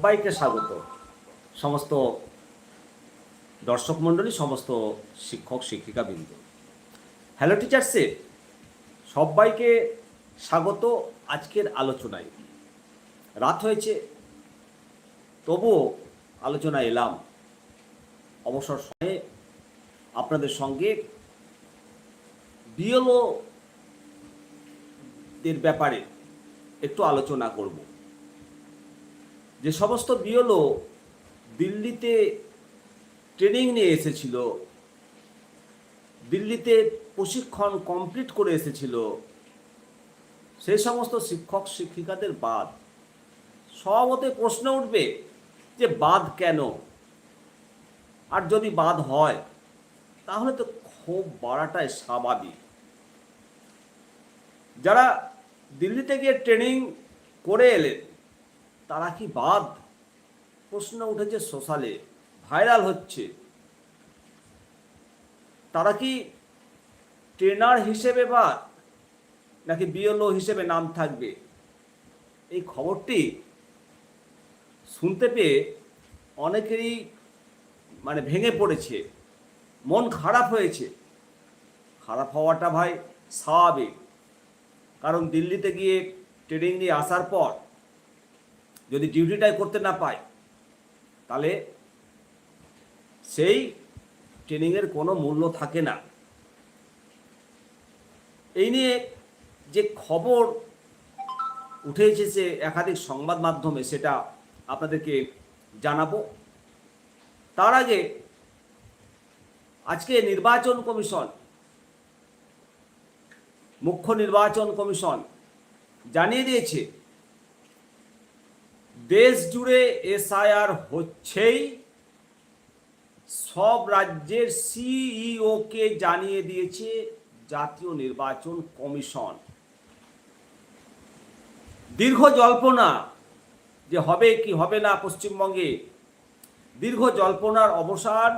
সবাইকে স্বাগত। সমস্ত দর্শক মণ্ডলী, সমস্ত শিক্ষক শিক্ষিকা বিন্দু হ্যালো টিচার্সে সবাইকে স্বাগত আজকের আলোচনায়। রাত হয়েছে, তবুও আলোচনায় এলাম। অবসর সময়ে আপনাদের সঙ্গে বিএলও দের ব্যাপারে একটু আলোচনা করব। যে সমস্ত বিএলও দিল্লিতে ট্রেনিং নিয়ে এসেছিল, দিল্লিতে প্রশিক্ষণ কমপ্লিট করে এসেছিল সেই সমস্ত শিক্ষক শিক্ষিকাদের বাদ। স্বভাবতই প্রশ্ন উঠবে যে বাদ কেন? আর যদি বাদ হয়, তাহলে তো ক্ষোভ বাড়াটাই স্বাভাবিক। যারা দিল্লিতে গিয়ে ট্রেনিং করে এলেন তারা কি বাদ? প্রশ্ন উঠেছে সোশ্যালে, ভাইরাল হচ্ছে। তারা কি ট্রেনার হিসেবে বা নাকি বিএলও হিসেবে নাম থাকবে? এই খবরটি শুনতে পেয়ে অনেকেরই মানে ভেঙে পড়েছে। মন খারাপ হয়েছে। খারাপ হওয়াটা ভাই স্বাভাবিক। কারণ দিল্লিতে গিয়ে ট্রেনিং নিয়ে আসার পর যদি ডিউটিটাই করতে না পায়, তাহলে সেই ট্রেনিংয়ের কোনো মূল্য থাকে না। এই নিয়ে যে খবর উঠে এসেছে একাধিক সংবাদ মাধ্যমে, সেটা আপনাদেরকে জানাব। তার আগে আজকে নির্বাচন কমিশন, মুখ্য নির্বাচন কমিশন জানিয়ে দিয়েছে দেশ জুড়ে এসআইআর হচ্ছেই সব রাজ্যের সিইওকে জানিয়ে দিয়েছে জাতীয় নির্বাচন কমিশন। দীর্ঘ জল্পনা যে হবে কি হবে না পশ্চিমবঙ্গে, দীর্ঘ জল্পনার অবসান,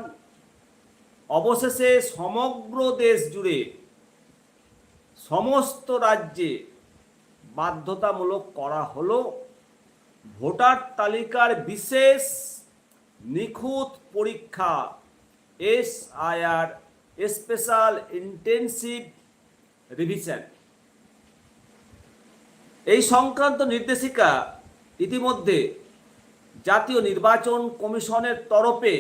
অবশেষে সমগ্র দেশ জুড়ে সমস্ত রাজ্যে বাধ্যতামূলক করা হলো। ভোটার তালিকার বিশেষ নিখুঁত পরীক্ষা S SIR, special intensive revision. এই সংক্রান্ত নির্দেশিকা ইতিমধ্যে জাতীয় নির্বাচন কমিশনের তরফে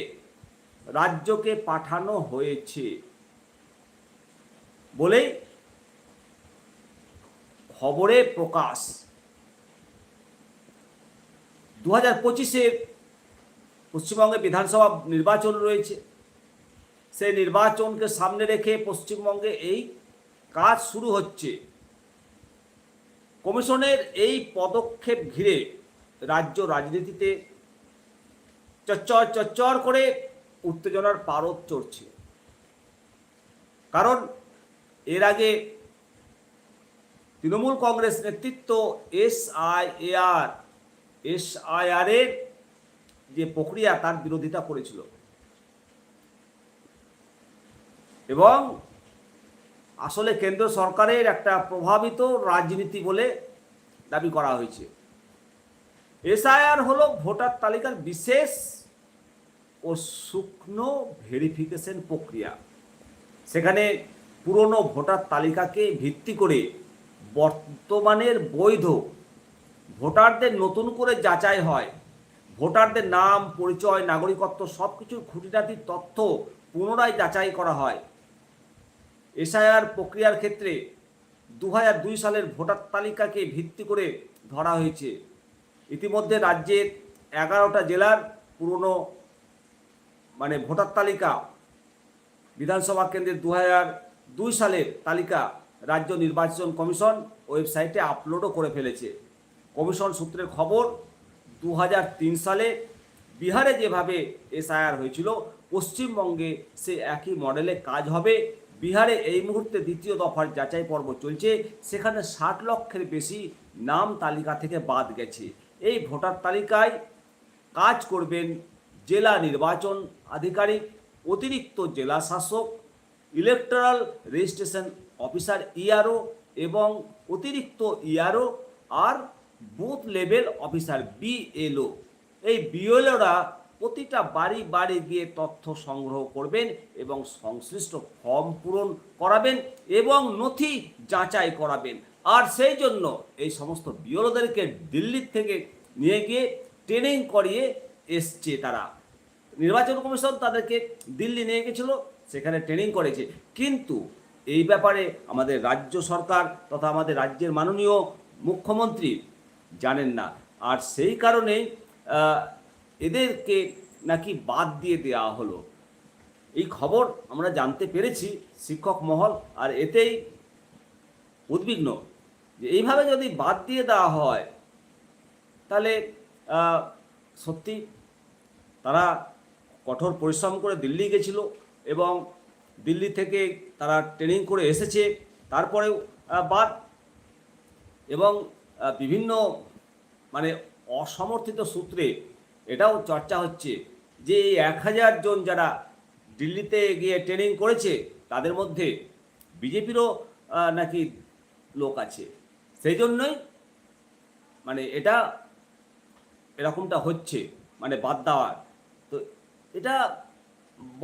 রাজ্যকে পাঠানো হয়েছে। বলেই খবরে প্রকাশ। দু হাজার পঁচিশে পশ্চিমবঙ্গে বিধানসভা নির্বাচন রয়েছে। সেই নির্বাচনকে সামনে রেখে পশ্চিমবঙ্গে এই কাজ শুরু হচ্ছে। কমিশনের এই পদক্ষেপ ঘিরে রাজ্য রাজনীতিতে চচ্চর চচ্চর করে উত্তেজনার পারদ চড়ছে। কারণ এর আগে তৃণমূল কংগ্রেস নেতৃত্ব S I A S IR এর যে প্রক্রিয়া তার বিরোধিতা করেছিল। এবং আসলে কেন্দ্র সরকারের একটা প্রভাবিত রাজনীতি বলে দাবি করা হয়েছে। এসআইআর হলো ভোটার তালিকার বিশেষ ও শুকনো ভেরিফিকেশন প্রক্রিয়া। সেখানে পুরনো ভোটার তালিকাকে ভিত্তি করে বর্তমানের বৈধ ভোটারদের নতুন করে যাচাই হয়। ভোটারদের নাম, পরিচয়, নাগরিকত্ব সব কিছুর খুঁটিনাটির তথ্য পুনরায় যাচাই করা হয়। এসআইআর প্রক্রিয়ার ক্ষেত্রে দু দুই সালের ভোটার তালিকাকে ভিত্তি করে ধরা হয়েছে। ইতিমধ্যে রাজ্যের এগারোটা জেলার পুরনো মানে ভোটার তালিকা বিধানসভা কেন্দ্রের দু দুই সালের তালিকা রাজ্য নির্বাচন কমিশন ওয়েবসাইটে আপলোডও করে ফেলেছে। কমিশন সূত্রের খবর দু হাজার তিন সালে বিহারে যেভাবে এসআইআর হয়েছিল, পশ্চিমবঙ্গে সে একই মডেলে কাজ হবে। বিহারে এই মুহূর্তে দ্বিতীয় দফার যাচাই পর্ব চলছে, সেখানে ষাট লক্ষের বেশি নাম তালিকা থেকে বাদ গেছে। এই ভোটার তালিকায় কাজ করবেন জেলা নির্বাচন আধিকারিক, অতিরিক্ত জেলা শাসক, ইলেকট্রাল রেজিস্ট্রেশন অফিসার ইআরও এবং অতিরিক্ত ইআরও আর বুথ লেভেল অফিসার বিএলও। এই বিএলওরা প্রতিটা বাড়ি বাড়ি গিয়ে তথ্য সংগ্রহ করবেন এবং সংশ্লিষ্ট ফর্ম পূরণ করাবেন এবং নথি যাচাই করাবেন। আর সেই জন্য এই সমস্ত বিএলওদেরকে দিল্লির থেকে নিয়ে গিয়ে ট্রেনিং করিয়ে এসছে তারা। নির্বাচন কমিশন তাদেরকে দিল্লি নিয়ে গেছিল সেখানে ট্রেনিং করেছে। কিন্তু এই ব্যাপারে আমাদের রাজ্য সরকার তথা আমাদের রাজ্যের মাননীয় মুখ্যমন্ত্রী জানেন না। আর সেই কারণেই আহ, এদেরকে নাকি বাদ দিয়ে দেওয়া হলো। এই খবর আমরা জানতে পেরেছি শিক্ষক মহল আর এতেই উদ্বিগ্ন যে এইভাবে যদি বাদ দিয়ে দেওয়া হয় তাহলে সত্যি তারা কঠোর পরিশ্রম করে দিল্লি গেছিল এবং দিল্লি থেকে তারা ট্রেনিং করে এসেছে। তারপরেও বাদ এবং বিভিন্ন মানে অসমর্থিত সূত্রে এটাও চর্চা হচ্ছে যে এই এক হাজার জন যারা দিল্লিতে গিয়ে ট্রেনিং করেছে, তাদের মধ্যে বিজেপিরও নাকি লোক আছে। সেই জন্যই মানে এটা এরকমটা হচ্ছে মানে বাদ দেওয়ার। তো এটা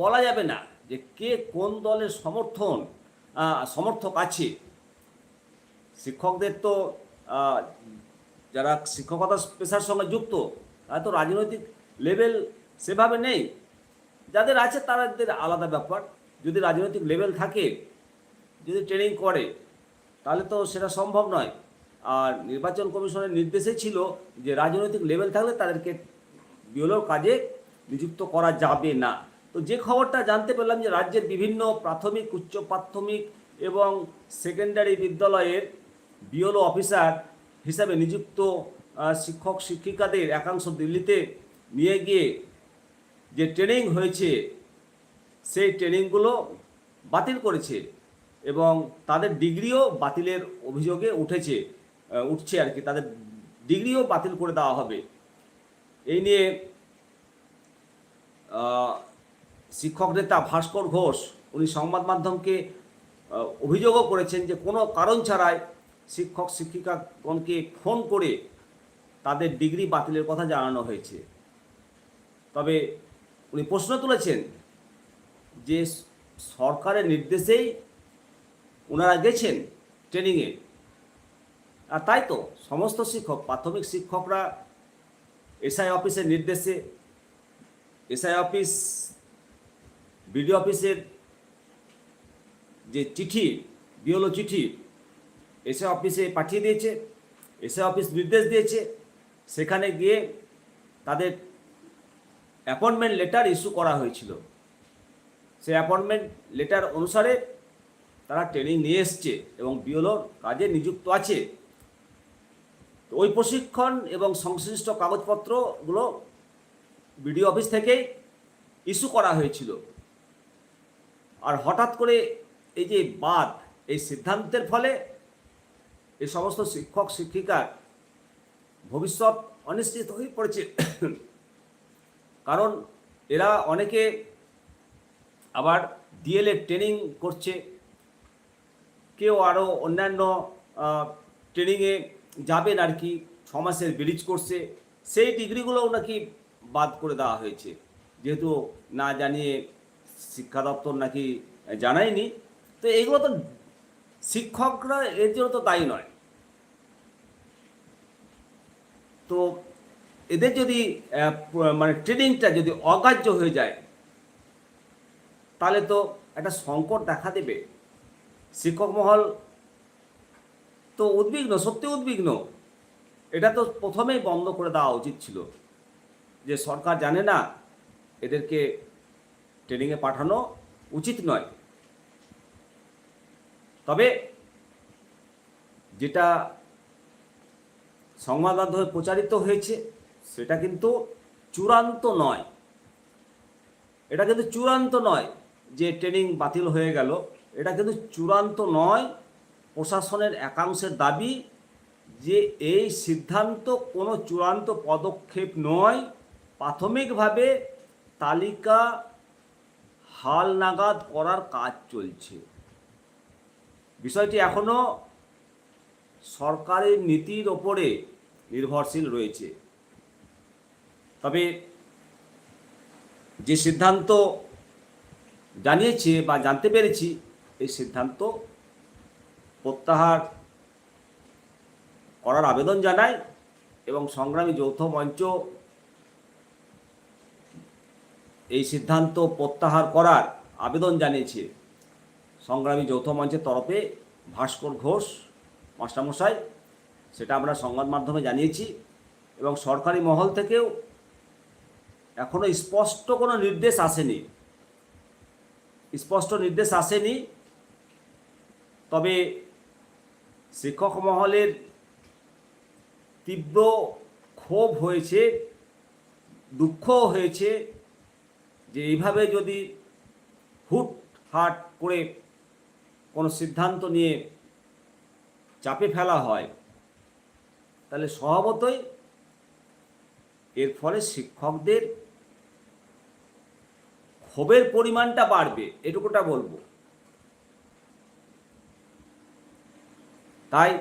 বলা যাবে না যে কে কোন দলের সমর্থন সমর্থক আছে। শিক্ষকদের তো যারা শিক্ষকতা পেশার সঙ্গে যুক্ত, তারা তো রাজনৈতিক লেভেল সেভাবে নেই। যাদের আছে তাদের আলাদা ব্যাপার। যদি রাজনৈতিক লেভেল থাকে, যদি ট্রেনিং করে, তাহলে তো সেটা সম্ভব নয়। আর নির্বাচন কমিশনের নির্দেশে ছিল যে রাজনৈতিক লেভেল থাকলে তাদেরকে বিওলোর কাজে নিযুক্ত করা যাবে না। তো যে খবরটা জানতে পারলাম যে রাজ্যের বিভিন্ন প্রাথমিক, উচ্চ প্রাথমিক এবং সেকেন্ডারি বিদ্যালয়ের বিওলো অফিসার হিসাবে নিযুক্ত শিক্ষক, শিক্ষিকাদের একাংশ দিল্লিতে নিয়ে গিয়ে যে ট্রেনিং হয়েছে, সেই ট্রেনিংগুলো বাতিল করেছে এবং তাদের ডিগ্রিও বাতিলের অভিযোগে উঠেছে উঠছে আর কি। তাদের ডিগ্রিও বাতিল করে দেওয়া হবে। এই নিয়ে শিক্ষক নেতা ভাস্কর ঘোষ উনি সংবাদ মাধ্যমকে অভিযোগও করেছেন যে কোনো কারণ ছাড়াই শিক্ষক, শিক্ষিকাগণকে ফোন করে তাদের ডিগ্রি বাতিলের কথা জানানো হয়েছে। তবে উনি প্রশ্ন তুলেছেন যে সরকারের নির্দেশেই ওনারা গেছেন ট্রেনিংয়ে। আর তাই তো, সমস্ত শিক্ষক, প্রাথমিক শিক্ষকরা এসআই অফিসের নির্দেশে, এসআই অফিস, বিডিও অফিসের যে চিঠি, বিওলো চিঠি এসআই অফিসে পাঠিয়ে দিয়েছে এসআই অফিস নির্দেশ দিয়েছে। সেখানে গিয়ে তাদের অ্যাপয়েন্টমেন্ট লেটার ইস্যু করা হয়েছিল। সেই অ্যাপয়েন্টমেন্ট লেটার অনুসারে তারা ট্রেনিং নিয়ে এসছে এবং বিওলোর কাজে নিযুক্ত আছে। তো ওই প্রশিক্ষণ এবং সংশ্লিষ্ট কাগজপত্রগুলো বিডিও অফিস থেকেই ইস্যু করা হয়েছিল। আর হঠাৎ করে এই যে বাদ, এই সিদ্ধান্তের ফলে এই সমস্ত শিক্ষক শিক্ষিকার ভবিষ্যৎ অনিশ্চিত হয়ে পড়েছে। কারণ এরা অনেকে আবার ডিএলএড ট্রেনিং করছে। কেউ আরও অন্যান্য ট্রেনিংয়ে যাবেন আর কি, ছ মাসের ব্রিজ করছে সেই ডিগ্রিগুলোও নাকি বাদ করে দেওয়া হয়েছে। যেহেতু না জানিয়ে শিক্ষা দপ্তর নাকি জানায়নি। তো এগুলো তো শিক্ষকরা, এর জন্য তো দায়ী নয় তো এদের যদি মানে ট্রেনিংটা যদি অগ্রাহ্য হয়ে যায়, তাহলে তো একটা সংকট দেখা দেবে। শিক্ষক মহল তো উদ্বিগ্ন, সত্যি উদ্বিগ্ন। এটা তো প্রথমেই বন্ধ করে দেওয়া উচিত ছিল যে সরকার জানে না এদেরকে ট্রেনিংয়ে পাঠানো উচিত নয়। তবে যেটা সংবাদ মাধ্যমে প্রচারিত হয়েছে সেটা কিন্তু চূড়ান্ত নয়। এটা কিন্তু চূড়ান্ত নয় যে ট্রেনিং বাতিল হয়ে গেল। এটা কিন্তু চূড়ান্ত নয় প্রশাসনের একাংশের দাবি যে এই সিদ্ধান্ত কোনো চূড়ান্ত পদক্ষেপ নয়। প্রাথমিকভাবে তালিকা হাল নাগাদ করার কাজ চলছে। বিষয়টি এখনও সরকারের নীতির ওপরে নির্ভরশীল রয়েছে। তবে যে সিদ্ধান্ত জানিয়েছে বা জানতে পেরেছি, এই সিদ্ধান্ত প্রত্যাহার করার আবেদন জানায় এবং সংগ্রামী যৌথ মঞ্চ এই সিদ্ধান্ত প্রত্যাহার করার আবেদন জানিয়েছে। সংগ্রামী যৌথ মঞ্চের তরফে ভাস্কর ঘোষ মাস্টারমশাই, সেটা আমরা সংবাদ মাধ্যমে জানিয়েছি এবং সরকারি মহল থেকেও এখনও স্পষ্ট কোনো নির্দেশ আসেনি। স্পষ্ট নির্দেশ আসেনি। তবে শিক্ষক মহলের তীব্র ক্ষোভ হয়েছে দুঃখ হয়েছে যে এইভাবে যদি হুট হাট করে কোনো সিদ্ধান্ত নিয়ে চাপে ফেলা হয়, তাহলে স্বভাবতই এর ফলে শিক্ষকদের ক্ষোভের পরিমাণটা বাড়বে, এটুকুটা বলব। তাই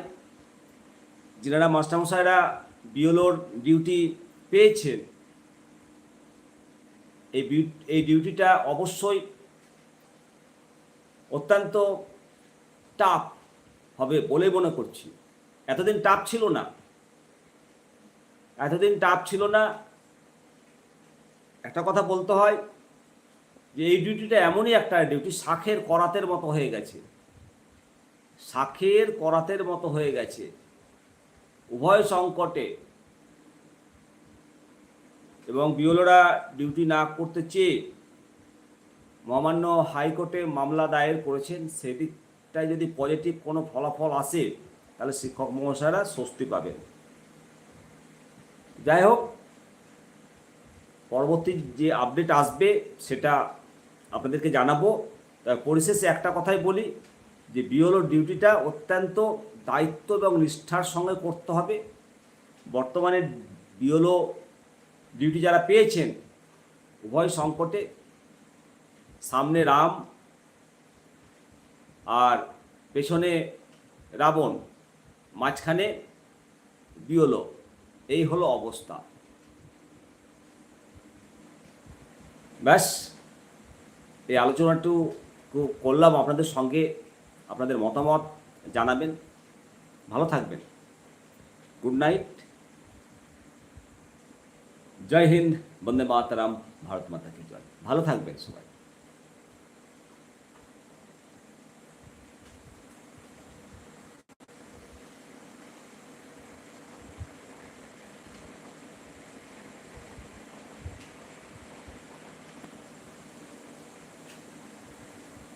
যারা মাস্টারমশাইরা বিওলোর ডিউটি পেয়েছেন। এই এই ডিউটিটা অবশ্যই অত্যন্ত টাফ হবে বলে মনে করছি। এতদিন টাফ ছিল না। এতদিন টাফ ছিল না। একটা কথা বলতে হয় যে এই ডিউটিটা এমনই একটা ডিউটি শাখের করাতের মতো হয়ে গেছে। শাখের করাতের মতো হয়ে গেছে। উভয় সংকটে। এবং বিওলোরা ডিউটি না করতে চেয়ে মহামান্য হাইকোর্টে মামলা দায়ের করেছেন, সেদিকটায় যদি পজিটিভ কোনো ফলাফল আসে, তাহলে শিক্ষক মহাশয়রা স্বস্তি পাবেন। যাই হোক, পরবর্তী যে আপডেট আসবে, সেটা আপনাদেরকে জানাব। পরিশেষে একটা কথাই বলি, যে বিওলোর ডিউটিটা অত্যন্ত দায়িত্ব এবং নিষ্ঠার সঙ্গে করতে হবে। বর্তমানে বিওলো ডিউটি যারা পেয়েছেন, উভয় সংকটে সামনে রাম আর পেছনে রাবণ, মাঝখানে বিওলো এই হলো অবস্থা। ব্যাস। এই আলোচনাটু করলাম। আপনাদের সঙ্গে আপনাদের মতামত জানাবেন। ভালো থাকবেন। Good night. জয় হিন্দ। বন্দে মাতারাম। ভারত মাতা কি জয়। ভালো থাকবেন সবাই।